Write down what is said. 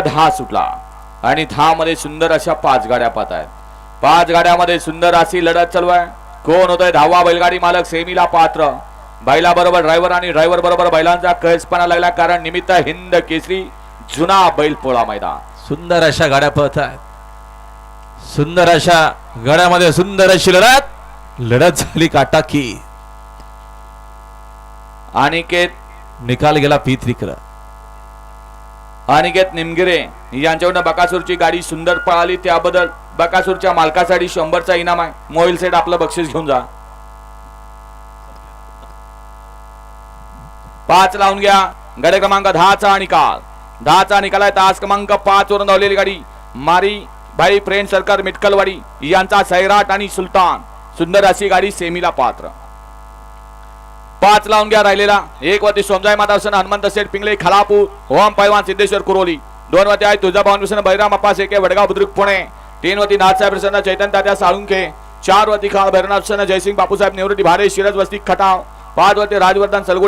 क्रमांक दहा सुटला. आणि दहा मध्ये सुंदर अशा पाच गाड्या पाहत आहेत. पाच गाड्यामध्ये सुंदर अशी लढत चालू आहे. कोण होतोय दहावा बैलगाडी मालक सेमीला पात्र. बैला बरोबर ड्रायव्हर आणि ड्रायव्हर बरोबर बैलांचा कैसपणा लागला कारण निमित्त हिंद केसरी जुना बैलपोळा मैदान. सुंदर अशा गाड्या पळत आहेत. सुंदर अशा गाड्यामध्ये सुंदर अशी लढत. लढत झाली काटाकी. अनिकेत निकाल गेला पी त्रिकर अनिकेत निमगिरे. यांच्याकडनं बकासूरची गाडी सुंदर पळाली त्याबद्दल बकासूरच्या मालकासाठी शंभरचा इनाम आहे. मोहिल सेट आपलं बक्षीस घेऊन जा. पाच लावून घ्या. गाडी क्रमांक दहाचा निकाल दहाचा निकाल आहे तास क्रमांक पाच वरून धावलेली गाडी. मारी भाई फ्रेंड सरकार मिटकलवाडी यांचा सैराट आणि सुलतान. सुंदर अशी गाडी सेमीला पात्र. पाच लावून घ्या राहिलेला. एक वरती सोमजाई मातासन हनुमंत सेठ पिंगळे खलापू होम पैलवान सिद्धेश्वर कुरोली. दोन वरती आहे तुळजाभवन प्रसन्न बैराम अप्पा सेके वडगाव बुद्रुक पुणे. तीन वरती नाथसाहेब प्रसन्न चैतन तात्या साळुंखे. चार वरती खाळ भैरनाथ प्रसन्न जयसिंग बापूसाहेब निवृत्ती भारे शिरज वस्ती खटाव. पाच वरती राजवर्धन सलगो